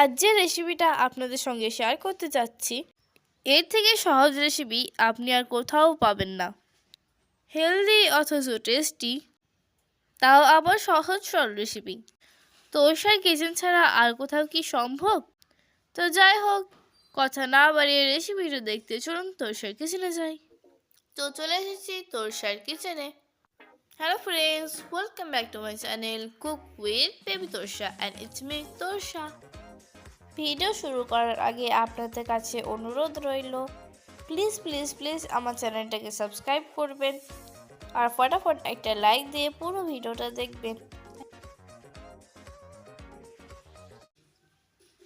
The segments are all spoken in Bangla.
আজ যে রেসিপিটা আপনাদের সঙ্গে শেয়ার করতে যাচ্ছি এর থেকে সহজ রেসিপি আপনি আর কোথাও পাবেন না। হেলদি অথচ টেস্টি তাও আবার সহজ সরল রেসিপি তোষার কিচেন ছাড়া আর কোথাও কি সম্ভব? তো যাই হোক, কথা না বাড়িয়ে রেসিপিটা দেখতে চলুন তোষার কিচেনে যাই। তো চলে এসেছি তোষার কিচেনে hello friends welcome back to my channel cook with baby Tosha and it's me Tosha video শুরু করার আগে আপনাদের কাছে অনুরোধ রইল প্লিজ প্লিজ প্লিজ আমার চ্যানেলটাকে সাবস্ক্রাইব করবেন আর ফটাফট একটা লাইক দিয়ে পুরো ভিডিওটা দেখবেন।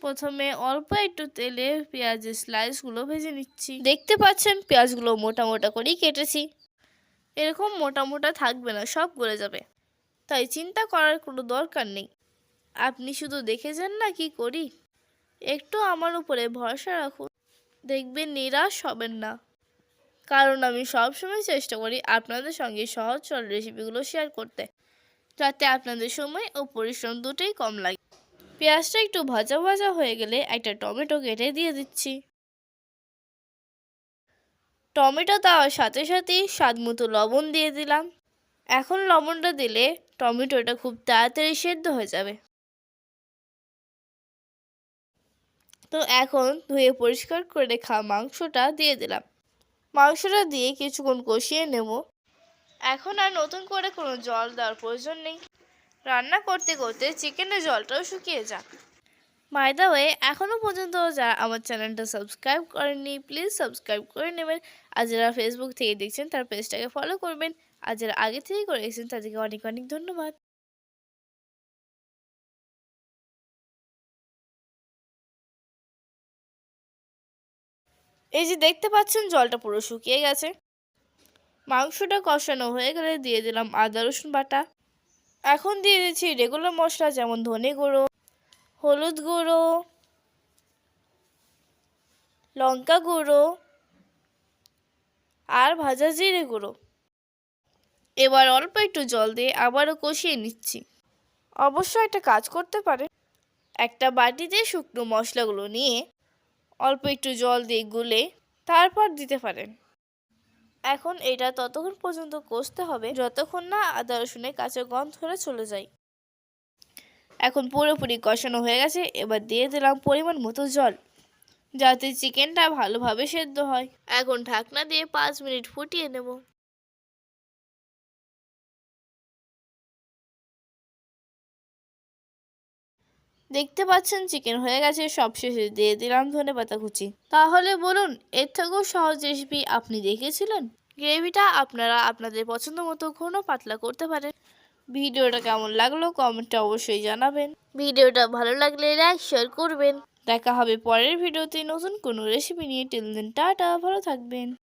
প্রথমে অল্প একটু তেলে পেঁয়াজের স্লাইসগুলো ভেজে নিচ্ছি। দেখতে পাচ্ছেন পেঁয়াজগুলো মোটা মোটা করেই কেটেছি। এরকম মোটা মোটা থাকবে না, সব গলে যাবে। তাই চিন্তা করার কোনো দরকার নেই। আপনি শুধু দেখে যান না কি করি। একটু আমার উপরে ভরসা রাখুন। দেখবেন নিরাশ হবেন না। কারণ আমি সবসময় চেষ্টা করি আপনাদের সঙ্গে সহজ সরল রেসিপিগুলো শেয়ার করতে, যাতে আপনাদের সময় ও পরিশ্রম দুটোই কম লাগে। পেঁয়াজটা একটু ভাজা ভাজা হয়ে গেলে একটা টমেটো কেটে দিয়ে দিচ্ছি। টমেটো দেওয়ার সাথে সাথেই স্বাদ মতো লবণ দিয়ে দিলাম। এখন লবণটা দিলে টমেটোটা খুব তাড়াতাড়ি সেদ্ধ হয়ে যাবে। তো এখন ধুয়ে পরিষ্কার করে রেখা মাংসটা দিয়ে দিলাম। মাংসটা দিয়ে কিছুক্ষণ কষিয়ে নেব। এখন আর নতুন করে কোনো জল দেওয়ার প্রয়োজন নেই। রান্না করতে করতে চিকেনের জলটাও শুকিয়ে যাক। ময়দা হয়ে এখনও পর্যন্ত যারা আমার চ্যানেলটা সাবস্ক্রাইব করেননি প্লিজ সাবস্ক্রাইব করে নেবেন। আর যারা ফেসবুক থেকে দেখছেন, তার পেজটাকে ফলো করবেন। আর যারা আগে থেকে করে গেছেন তাদেরকে অনেক অনেক ধন্যবাদ। এই যে দেখতে পাচ্ছেন জলটা পুরো শুকিয়ে গেছে। মাংসটা কষানো হয়ে গেলে দিয়ে দিলাম আদা, রসুন বাটা। এখন দিয়ে দিচ্ছি রেগুলার মশলা যেমন ধনে গুঁড়ো, হলুদ গুঁড়ো, লঙ্কা গুঁড়ো আর ভাজা জিরে গুঁড়ো। এবার অল্প একটু জল দিয়ে আবারও কষিয়ে নিচ্ছি। অবশ্য একটা কাজ করতে পারে। একটা বাটিতে শুকনো মশলাগুলো নিয়ে অল্প একটু জল দিয়ে গুলে তারপর দিতে পারেন। এখন এটা ততক্ষণ পর্যন্ত কষতে হবে যতক্ষণ না আদা রসুনের কাঁচা গন্ধটা চলে যায়। এখন পুরোপুরি কষানো হয়ে গেছে, এবার দিয়ে দিলাম পরিমাণ মতো জল, যাতে চিকেনটা ভালোভাবে সেদ্ধ হয়। এখন ঢাকনা দিয়ে পাঁচ মিনিট ফুটিয়ে নেব। দেখতে পাচ্ছেন চিকেন হয়ে গেছে সবশেষে দিয়ে দিলাম ধনে পাতা কুচি। তাহলে বলুন, এর থেকেও সহজ রেসিপি আপনি দেখেছিলেন? গ্রেভিটা আপনারা আপনাদের পছন্দ মতো ঘন পাতলা করতে পারেন। ভিডিওটা কেমন লাগল কমেন্টে অবশ্যই জানাবেন। ভিডিওটা ভালো লাগলে লাইক শেয়ার করবেন। দেখা হবে পরের ভিডিওতে নতুন কোনো রেসিপি নিয়ে। টিল দিন টাটা, ভালো থাকবেন।